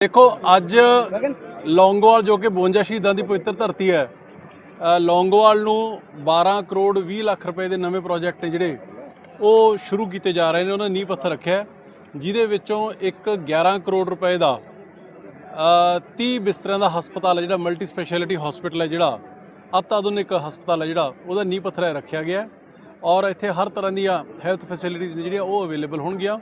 ਦੇਖੋ ਅੱਜ ਲੌਂਗੋਵਾਲ ਜੋ ਕਿ 52 ਸ਼ਹੀਦਾਂ ਦੀ ਪਵਿੱਤਰ ਧਰਤੀ ਹੈ ਲੌਂਗੋਵਾਲ ਨੂੰ 12 ਕਰੋੜ 20 ਲੱਖ ਰੁਪਏ ਦੇ ਨਵੇਂ ਪ੍ਰੋਜੈਕਟ ਨੇ ਜਿਹੜੇ ਉਹ ਸ਼ੁਰੂ ਕੀਤੇ ਜਾ ਰਹੇ ਨੇ ਉਹਨਾਂ ਨੇ ਨੀਂਹ ਪੱਥਰ ਰੱਖਿਆ ਜਿਹਦੇ ਵਿੱਚੋਂ ਇੱਕ 11 ਕਰੋੜ ਰੁਪਏ ਦਾ ਅ, 30 ਬਿਸਤਰਿਆਂ ਦਾ ਹਸਪਤਾਲ ਹੈ ਜਿਹੜਾ ਮਲਟੀ ਸਪੈਸ਼ਲਿਟੀ ਹਸਪੀਟਲ ਹੈ ਜਿਹੜਾ ਅਤ ਆਧੁਨਿਕ ਹਸਪਤਾਲ ਹੈ ਜਿਹੜਾ ਉਹਦਾ ਨੀਂਹ ਪੱਥਰ ਰੱਖਿਆ ਗਿਆ ਔਰ ਇੱਥੇ ਹਰ ਤਰ੍ਹਾਂ ਦੀਆਂ ਹੈਲਥ ਫੈਸਿਲਿਟੀਜ਼ ਨੇ ਜਿਹੜੀਆਂ ਉਹ ਅਵੇਲੇਬਲ ਹੋਣਗੀਆਂ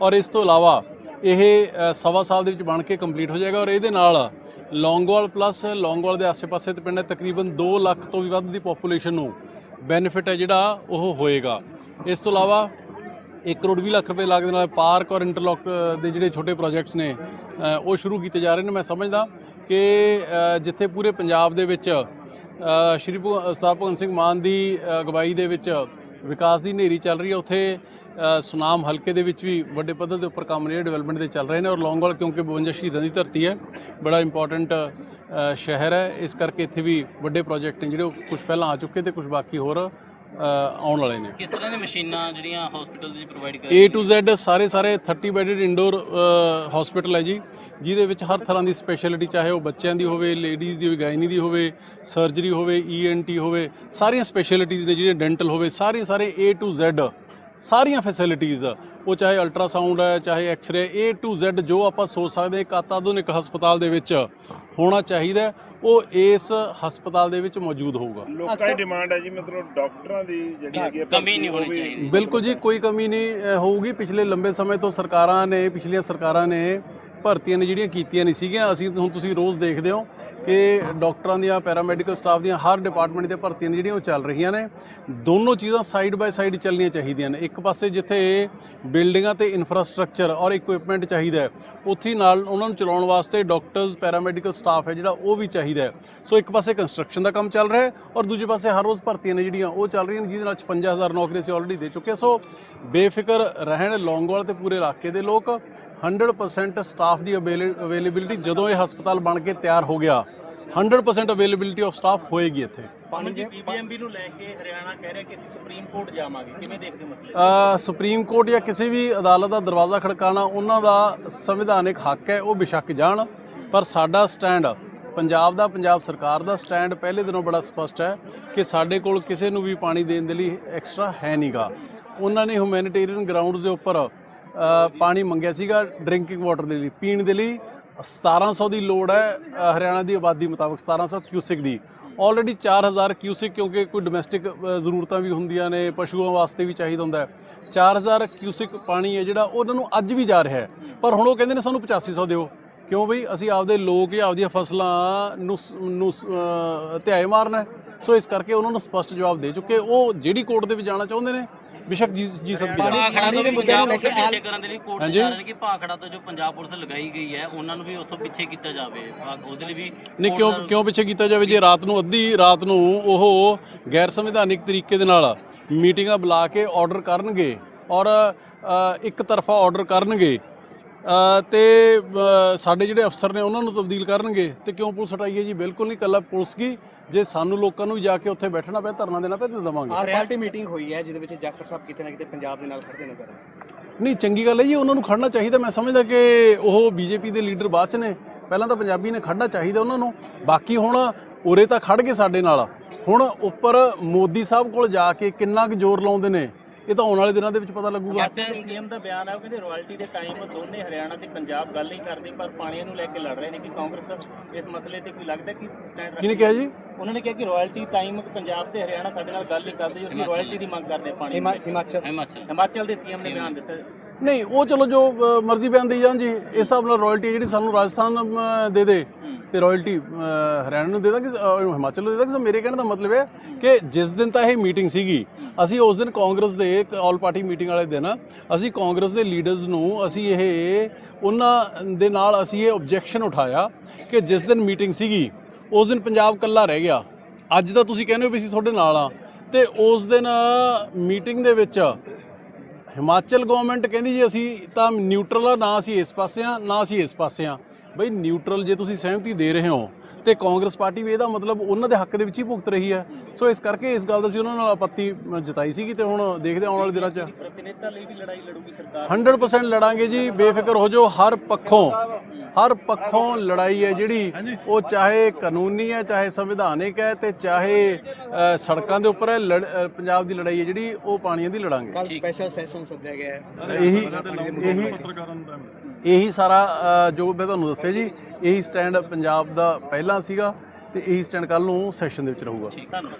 ਔਰ ਇਸ ਤੋਂ ਇਲਾਵਾ ਇਹ ਸਵਾ ਸਾਲ ਦੇ ਵਿੱਚ ਬਣ ਕੇ ਕੰਪਲੀਟ ਹੋ ਜਾਏਗਾ ਔਰ ਇਹਦੇ ਨਾਲ ਲੌਂਗਵਾਲ ਪਲੱਸ ਲੌਂਗਵਾਲ ਦੇ ਆਸ-ਪਾਸੇ ਤੇ ਪਿੰਡ ਹੈ, ਤਕਰੀਬਨ 2 ਲੱਖ ਤੋਂ ਵੀ ਵੱਧ ਦੀ ਪੋਪੂਲੇਸ਼ਨ ਨੂੰ ਬੈਨੀਫਿਟ ਹੈ ਜਿਹੜਾ ਉਹ ਹੋਏਗਾ। ਇਸ ਤੋਂ ਇਲਾਵਾ 1 ਕਰੋੜ 20 ਲੱਖ ਰੁਪਏ ਲਾਗਤ ਨਾਲ ਪਾਰਕ ਔਰ ਇੰਟਰਲੌਕ ਦੇ ਜਿਹੜੇ ਛੋਟੇ ਪ੍ਰੋਜੈਕਟਸ ਨੇ ਉਹ ਸ਼ੁਰੂ ਕੀਤੇ ਜਾ ਰਹੇ ਨੇ। ਮੈਂ ਸਮਝਦਾ ਕਿ ਜਿੱਥੇ ਪੂਰੇ ਪੰਜਾਬ ਦੇ ਵਿੱਚ ਸ਼੍ਰੀ ਭਗ- ਸਰਦਾਰ ਭਗਵੰਤ ਸਿੰਘ ਮਾਨ ਦੀ ਅਗਵਾਈ ਦੇ ਵਿੱਚ ਵਿਕਾਸ ਦੀ ਨੇਰੀ ਚੱਲ ਰਹੀ ਹੈ, ਉੱਥੇ ਸੁਨਾਮ ਹਲਕੇ ਦੇ ਵਿੱਚ ਵੀ ਵੱਡੇ ਪੱਧਰ ਦੇ ਉੱਪਰ ਕੰਮ ਨੇ ਡਿਵੈਲਪਮੈਂਟ ਦੇ ਚੱਲ ਰਹੇ ਨੇ ਔਰ ਲੌਂਗੋਵਾਲ ਕਿਉਂਕਿ 52 ਸ਼ਹੀਦਾਂ ਦੀ ਧਰਤੀ ਹੈ ਬੜਾ ਇੰਪੋਰਟੈਂਟ ਸ਼ਹਿਰ ਹੈ। ਇਸ ਕਰਕੇ ਇੱਥੇ ਵੀ ਵੱਡੇ ਪ੍ਰੋਜੈਕਟ ਨੇ ਜਿਹੜੇ ਕੁਝ ਪਹਿਲਾਂ ਆ ਚੁੱਕੇ ਤੇ ਕੁਝ ਬਾਕੀ ਹੋਰ ਆਉਣ ਵਾਲੇ ਨੇ। ਕਿਸ ਤਰ੍ਹਾਂ ਦੀ ਮਸ਼ੀਨਾਂ ਜਿਹੜੀਆਂ ਹਸਪੀਟਲ ਦੇ ਪ੍ਰੋਵਾਈਡ ਕਰ A to Z ਸਾਰੇ ਸਾਰੇ 30 ਬੈਡਡ ਇੰਡੋਰ ਹਸਪੀਟਲ ਹੈ ਜੀ ਜਿਹਦੇ ਵਿੱਚ ਹਰ ਤਰ੍ਹਾਂ ਦੀ ਸਪੈਸ਼ਲਿਟੀ ਚਾਹੇ ਉਹ ਬੱਚਿਆਂ ਦੀ ਹੋਵੇ ਲੇਡੀਜ਼ ਦੀ ਹੋਵੇ ਗਾਇਨੀ ਦੀ ਹੋਵੇ ਸਰਜਰੀ ਹੋਵੇ ਈਐਨਟੀ ਹੋਵੇ ਸਾਰੀਆਂ ਸਪੈਸ਼ਲਿਟੀਜ਼ ਨੇ ਜਿਹੜੀਆਂ ਡੈਂਟਲ ਹੋਵੇ ਸਾਰੇ ਸਾਰੇ A to Z ਸਾਰੀਆਂ ਫੈਸਿਲਿਟੀਜ਼ ਉਹ ਚਾਹੇ ਅਲਟਰਾਸਾਊਂਡ ਹੈ ਚਾਹੇ ਐਕਸ-ਰੇ A to Z ਜੋ ਆਪਾਂ ਸੋਚ ਸਕਦੇ ਹਾਂ ਇੱਕ ਆਧੁਨਿਕ ਹਸਪਤਾਲ ਦੇ ਵਿੱਚ ਹੋਣਾ ਚਾਹੀਦਾ ਹੈ, ਉਹ ਇਸ ਹਸਪਤਾਲ ਦੇ ਵਿੱਚ ਮੌਜੂਦ ਹੋਊਗਾ। ਲੋਕਾਂ ਦੀ ਡਿਮਾਂਡ ਹੈ ਜੀ ਮਤਲਬ ਡਾਕਟਰਾਂ ਦੀ ਜਿਹੜੀ ਹੈਗੀ ਆ ਕਮੀ ਨਹੀਂ ਹੋਣੀ ਚਾਹੀਦੀ। ਬਿਲਕੁਲ ਜੀ ਕੋਈ ਕਮੀ ਨਹੀਂ ਹੋਊਗੀ। ਪਿਛਲੇ ਲੰਬੇ ਸਮੇਂ ਤੋਂ ਸਰਕਾਰਾਂ ਨੇ ਪਿਛਲੀਆਂ ਸਰਕਾਰਾਂ ਨੇ ਭਰਤੀਆਂ ਨੇ ਜਿਹੜੀਆਂ ਕੀਤੀਆਂ ਨਹੀਂ ਸੀਗੀਆਂ, ਅਸੀਂ ਹੁਣ ਤੁਸੀਂ ਰੋਜ਼ ਦੇਖਦੇ ਹੋ ਕਿ ਡਾਕਟਰਾਂ ਦੀਆਂ, ਪੈਰਾਮੈਡੀਕਲ ਸਟਾਫ ਦੀਆਂ, ਹਰ ਡਿਪਾਰਟਮੈਂਟ ਦੀਆਂ ਭਰਤੀਆਂ ਨੇ ਜਿਹੜੀਆਂ ਉਹ ਚੱਲ ਰਹੀਆਂ ਨੇ। ਦੋਨੋਂ ਚੀਜ਼ਾਂ ਸਾਈਡ ਬਾਈ ਸਾਈਡ ਚੱਲਣੀਆਂ ਚਾਹੀਦੀਆਂ ਨੇ। ਇੱਕ ਪਾਸੇ ਜਿੱਥੇ ਬਿਲਡਿੰਗਾਂ ਤੇ ਇਨਫਰਾਸਟ੍ਰਕਚਰ ਔਰ ਇਕਵਿਪਮੈਂਟ ਚਾਹੀਦਾ ਉੱਥੇ ਨਾਲ ਉਹਨਾਂ ਨੂੰ ਚਲਾਉਣ ਵਾਸਤੇ ਡਾਕਟਰਸ ਪੈਰਾਮੈਡੀਕਲ ਸਟਾਫ ਹੈ ਜਿਹੜਾ, ਉਹ ਵੀ ਚਾਹੀਦਾ ਸੋ ਇੱਕ ਪਾਸੇ ਕੰਸਟਰਕਸ਼ਨ ਦਾ ਕੰਮ ਚੱਲ ਰਿਹਾ ਹੈ ਔਰ ਦੂਜੇ ਪਾਸੇ ਹਰ ਰੋਜ਼ ਭਰਤੀਆਂ ਨੇ ਜਿਹੜੀਆਂ ਉਹ ਚੱਲ ਰਹੀਆਂ ਨੇ, ਜਿਹਦੇ ਨਾਲ 55000 ਨੌਕਰੀਆਂ ਅਸੀਂ ਆਲਰੇਡੀ ਦੇ ਚੁੱਕੇ ਹਾਂ। ਸੋ ਬੇਫਿਕਰ ਰਹਿਣ, ਲੌਂਗਵਾਲ ਤੇ ਪੂਰੇ ਇਲਾਕੇ ਦੇ ਲੋਕ 100% ਸਟਾਫ ਦੀ ਅਵੇਲੇਬਿਲਿਟੀ ਜਦੋਂ ਇਹ ਹਸਪਤਾਲ ਬਣ ਕੇ ਤਿਆਰ ਹੋ ਗਿਆ 100% ਅਵੇਲੇਬਿਲਿਟੀ ਆਫ ਸਟਾਫ ਹੋਏਗੀ ਇੱਥੇ। ਪਾਣੀ ਦੀ ਬੀਬੀਐਮਬੀ ਨੂੰ ਲੈ ਕੇ ਹਰਿਆਣਾ ਕਹਿ ਰਿਹਾ ਕਿ ਅਸੀਂ ਸੁਪਰੀਮ ਕੋਰਟ ਜਾਵਾਂਗੇ। ਕਿਵੇਂ ਦੇਖਦੇ ਮਸਲੇ? ਸੁਪਰੀਮ ਕੋਰਟ ਜਾਂ ਕਿਸੇ ਵੀ ਅਦਾਲਤ ਦਾ ਦਰਵਾਜ਼ਾ ਖੜਕਾਣਾ ਉਹਨਾਂ ਦਾ ਸੰਵਿਧਾਨਿਕ ਹੱਕ ਹੈ ਉਹ ਬੇਸ਼ੱਕ ਜਾਣ। ਪਰ ਸਾਡਾ ਸਟੈਂਡ ਪੰਜਾਬ ਦਾ ਪੰਜਾਬ ਸਰਕਾਰ ਦਾ ਸਟੈਂਡ ਪਹਿਲੇ ਦਿਨੋਂ ਬੜਾ ਸਪਸ਼ਟ ਹੈ ਕਿ ਸਾਡੇ ਕੋਲ ਕਿਸੇ ਨੂੰ ਵੀ ਪਾਣੀ ਦੇਣ ਦੇ ਲਈ ਐਕਸਟਰਾ ਹੈ ਨਹੀਂਗਾ ਉਹਨਾਂ ਨੇ ਹਿਊਮੈਨਿਟੇਰੀਅਨ ਗਰਾਊਂਡਸ ਦੇ ਉੱਪਰ ਪਾਣੀ ਮੰਗਿਆ ਸੀਗਾ ਡਰਿੰਕਿੰਗ ਵਾਟਰ ਦੇ ਲਈ, ਪੀਣ ਦੇ ਲਈ। 1700 ਦੀ ਲੋੜ ਹੈ ਹਰਿਆਣਾ ਦੀ ਆਬਾਦੀ ਮੁਤਾਬਕ 1700 ਕਿਊਸਿਕ ਦੀ। ਆਲਰੇਡੀ 4000 ਕਿਊਸਿਕ, ਕਿਉਂਕਿ ਕੋਈ ਡੋਮੈਸਟਿਕ ਜ਼ਰੂਰਤਾਂ ਵੀ ਹੁੰਦੀਆਂ ਨੇ, ਪਸ਼ੂਆਂ ਵਾਸਤੇ ਵੀ ਚਾਹੀਦਾ ਹੁੰਦਾ ਹੈ। 4000 ਕਿਊਸਿਕ ਪਾਣੀ ਹੈ ਜਿਹੜਾ, ਉਹਨਾਂ ਨੂੰ ਅੱਜ ਵੀ ਜਾ ਰਿਹਾ ਹੈ। ਪਰ ਹੁਣ ਉਹ ਕਹਿੰਦੇ ਨੇ, ਸਾਨੂੰ 8500 ਦਿਓ। ਕਿਉਂ ਬਈ? ਅਸੀਂ ਆਪਦੇ ਲੋਕ ਜਾਂ ਆਪਦੀਆਂ ਫਸਲਾਂ ਨੂੰ ਨੂੰ ਧਿਆਏ ਮਾਰਨਾ ਸੋ ਇਸ ਕਰਕੇ ਉਹਨਾਂ ਨੂੰ ਸਪਸ਼ਟ ਜਵਾਬ ਦੇ ਚੁੱਕੇ। ਉਹ ਜਿਹੜੀ ਕੋਰਟ ਦੇ ਵਿੱਚ ਜਾਣਾ ਚਾਹੁੰਦੇ ਨੇ ਬੇਸ਼ੱਕ ਜੀ ਜੀ ਸਕਦੀ ਹੈ ਭਾਖੜਾ ਤੋਂ ਵੀ ਪੰਜਾਬ ਪੁਲਿਸ ਪਿੱਛੇ ਕਰਨ ਦੇ ਲਈ ਕੋਰਟ ਹਾਂਜੀ। ਜਾ ਰਹੇ ਨੇ ਕਿ ਭਾਖੜਾ ਤੋਂ ਜੋ ਪੰਜਾਬ ਪੁਲਿਸ ਲਗਾਈ ਗਈ ਹੈ ਉਹਨਾਂ ਨੂੰ ਵੀ ਉੱਥੋਂ ਪਿੱਛੇ ਕੀਤਾ ਜਾਵੇ। ਉਹਦੇ ਲਈ ਵੀ ਨਹੀਂ ਕਿਉਂ ਕਿਉਂ ਪਿੱਛੇ ਕੀਤਾ ਜਾਵੇ? ਜੇ ਰਾਤ ਨੂੰ ਅੱਧੀ ਰਾਤ ਨੂੰ ਉਹ ਗੈਰ ਸੰਵਿਧਾਨਿਕ ਤਰੀਕੇ ਦੇ ਨਾਲ ਮੀਟਿੰਗਾਂ ਬੁਲਾ ਕੇ ਆਰਡਰ ਕਰਨਗੇ ਔਰ ਅ, ਇੱਕ ਤਰਫਾ ਆਰਡਰ ਕਰਨਗੇ ਤੇ ਸਾਡੇ ਜਿਹੜੇ ਅਫਸਰ ਨੇ ਉਹਨਾਂ ਨੂੰ ਤਬਦੀਲ ਕਰਨਗੇ ਤੇ ਕਿਉਂ ਪੁਲਿਸ ਹਟਾਈਏ ਜੀ? ਬਿਲਕੁਲ ਨਹੀਂ ਕੱਲਾ ਪੁਲਿਸ ਕੀ? ਜੇ ਸਾਨੂੰ ਲੋਕਾਂ ਨੂੰ ਜਾ ਕੇ ਉੱਥੇ ਬੈਠਣਾ ਪਿਆ ਧਰਨਾ ਦੇਣਾ ਪਿਆ ਤੇ ਦੇਵਾਂਗੇ। ਆਰ ਪਾਰਟੀ ਮੀਟਿੰਗ ਹੋਈ ਹੈ ਜਿਹਦੇ ਵਿੱਚ ਜਾਖੜ ਸਾਹਿਬ ਕਿਤੇ ਨਾ ਕਿਤੇ ਪੰਜਾਬ ਦੇ ਨਾਲ ਖੜਦੇ ਨਜ਼ਰ ਆਏ। ਨਹੀਂ ਚੰਗੀ ਗੱਲ ਹੈ ਜੀ ਉਹਨਾਂ ਨੂੰ ਖੜਨਾ ਚਾਹੀਦਾ। ਮੈਂ ਸਮਝਦਾ ਕਿ ਉਹ ਬੀਜੇਪੀ ਦੇ ਲੀਡਰ ਬਾਅਦ ਚ ਨੇ। ਪਹਿਲਾਂ ਤਾਂ ਪੰਜਾਬੀ ਨੇ ਖੜਨਾ ਚਾਹੀਦਾ ਉਹਨਾਂ ਨੂੰ। ਬਾਕੀ ਹੁਣ ਉਰੇ ਤਾਂ ਖੜ ਗਏ ਸਾਡੇ ਨਾਲ। ਹੁਣ ਉੱਪਰ ਮੋਦੀ ਸਾਹਿਬ ਕੋਲ ਜਾ ਕੇ ਕਿੰਨਾ ਕੁ ਜ਼ੋਰ ਲਾਉਂਦੇ ਨੇ? ਇਹ ਤਾਂ ਆਉਣ ਵਾਲੇ ਦਿਨਾਂ ਦੇ ਵਿੱਚ ਪਤਾ ਲੱਗੂਗਾ। ਸੀਐਮ ਦਾ ਬਿਆਨ ਹੈ ਉਹ ਕਹਿੰਦੇ ਰਾਇਲਟੀ ਦੇ ਟਾਈਮ ਦੋਨੇ ਹਰਿਆਣਾ ਤੇ ਪੰਜਾਬ ਗੱਲ ਹੀ ਕਰਦੇ ਪਰ ਪਾਣੀ ਨੂੰ ਲੈ ਕੇ ਲੜ ਰਹੇ ਨੇ ਕਿ ਕਾਂਗਰਸ ਇਸ ਮਸਲੇ ਤੇ ਕੋਈ ਲੱਗਦਾ ਕਿ ਸਟੈਂਡ ਕਿਹਨੇ ਕਿਹਾ ਜੀ? ਉਹਨਾਂ ਨੇ ਕਿਹਾ ਕਿ ਰਾਇਲਟੀ ਟਾਈਮ ਪੰਜਾਬ ਤੇ ਹਰਿਆਣਾ ਸਾਡੇ ਨਾਲ ਗੱਲ ਨਹੀਂ ਕਰਦੇ ਅਸੀਂ ਰਾਇਲਟੀ ਦੀ ਮੰਗ ਕਰਦੇ ਪਾਣੀ ਹਿਮਾ- ਹਿਮਾਚਲ। ਹਿਮਾਚਲ। ਹਿਮਾਚਲ ਦੇ ਸੀਐਮ ਨੇ ਬਿਆਨ ਦਿੱਤਾ। ਨਹੀਂ ਉਹ ਚਲੋ ਜੋ ਮਰਜ਼ੀ ਬਿਆਨ ਦੇਈ ਜਾਣ ਜੀ ਇਸ ਹਿਸਾਬ ਨਾਲ ਰਾਇਲਟੀ ਜਿਹੜੀ ਸਾਨੂੰ ਰਾਜਸਥਾਨ ਦੇ ਦੇ। ਤੇ ਰਾਇਲਟੀ ਹਰਿਆਣਾ ਨੂੰ ਦੇ ਦਾਂਗੇ ਅ, ਹਿਮਾਚਲ ਨੂੰ ਦੇ ਦਾਂਗੇ। ਸੋ ਮੇਰੇ ਕਹਿਣ ਦਾ ਮਤਲਬ ਹੈ ਕਿ ਜਿਸ ਦਿਨ ਤਾਂ ਇਹ ਮੀਟਿੰਗ ਸੀਗੀ ਅਸੀਂ ਉਸ ਦਿਨ ਕਾਂਗਰਸ ਦੇ ਆਲ ਪਾਰਟੀ ਮੀਟਿੰਗ ਵਾਲੇ ਦਿਨ ਅਸੀਂ ਕਾਂਗਰਸ ਦੇ ਲੀਡਰਸ ਨੂੰ ਅਸੀਂ ਇਹ ਉਹਨਾਂ ਦੇ ਨਾਲ ਅਸੀਂ ਇਹ ਆਬਜੈਕਸ਼ਨ ਉਠਾਇਆ ਕਿ ਜਿਸ ਦਿਨ ਮੀਟਿੰਗ ਸੀਗੀ ਉਸ ਦਿਨ ਪੰਜਾਬ ਇਕੱਲਾ ਰਹਿ ਗਿਆ। ਅੱਜ ਤਾਂ ਤੁਸੀਂ ਕਹਿੰਦੇ ਹੋ ਵੀ ਅਸੀਂ ਤੁਹਾਡੇ ਨਾਲ ਆ ਤੇ ਉਸ ਦਿਨ ਮੀਟਿੰਗ ਦੇ ਵਿੱਚ ਹਿਮਾਚਲ ਗਵਰਨਮੈਂਟ ਕਹਿੰਦੀ ਜੀ ਅਸੀਂ ਤਾਂ ਨਿਊਟਰਲ ਆ ਨਾ ਅਸੀਂ ਇਸ ਪਾਸੇ ਆ ਨਾ ਅਸੀਂ ਇਸ ਪਾਸੇ ਆ ਬਈ ਨਿਊਟਰਲ ਜੇ ਤੁਸੀਂ ਸਹਿਮਤੀ ਦੇ ਰਹੇ ਹੋ ਤੇ ਕਾਂਗਰਸ ਪਾਰਟੀ ਵੀ ਇਹਦਾ ਮਤਲਬ ਉਹਨਾਂ ਦੇ ਹੱਕ ਦੇ ਵਿੱਚ ਹੀ ਭੁਗਤ ਰਹੀ ਹੈ। ਸੋ ਇਸ ਕਰਕੇ ਇਸ ਗੱਲ ਦਾ ਸੀ ਉਹਨਾਂ ਨਾਲ ਆਪੱਤੀ ਜਤਾਈ ਸੀਗੀ ਤੇ ਹੁਣ ਦੇਖਦੇ ਆਉਣ ਵਾਲੇ ਦਿਨਾਂ 'ਚ। ਪ੍ਰਤੀਨਿਧਤਾ ਲਈ ਵੀ ਲੜਾਈ ਲੜੂਗੀ ਸਰਕਾਰ। 100% ਲੜਾਂਗੇ ਜੀ ਬੇਫਿਕਰ ਹੋ ਜਾਓ ਹਰ ਪੱਖੋਂ ਹਰ ਪੱਖੋਂ ਲੜਾਈ ਹੈ ਜਿਹੜੀ ਉਹ ਚਾਹੇ ਕਾਨੂੰਨੀ ਹੈ ਚਾਹੇ ਸੰਵਿਧਾਨਿਕ ਹੈ ਤੇ ਚਾਹੇ ਸੜਕਾਂ ਦੇ ਉੱਪਰ ਹੈ ਪੰਜਾਬ ਦੀ ਲੜਾਈ ਹੈ ਜਿਹੜੀ ਉਹ ਪਾਣੀਆਂ ਦੀ ਲੜਾਂਗੇ। ਕੱਲ ਸਪੈਸ਼ਲ ਸੈਸ਼ਨ ਸੱਦਿਆ ਗਿਆ ਹੈ। ਇਹੀ ਇਹੀ ਇਹੀ ਸਾਰਾ ਜੋ ਮੈਂ ਤੁਹਾਨੂੰ ਦੱਸਿਆ ਜੀ ਇਹੀ ਸਟੈਂਡ ਪੰਜਾਬ ਦਾ ਪਹਿਲਾਂ ਸੀਗਾ ਤੇ ਇਹੀ ਸਟੈਂਡ ਕੱਲ ਨੂੰ ਸੈਸ਼ਨ ਦੇ ਵਿੱਚ ਰਹੂਗਾ। ਧੰਨਵਾਦ।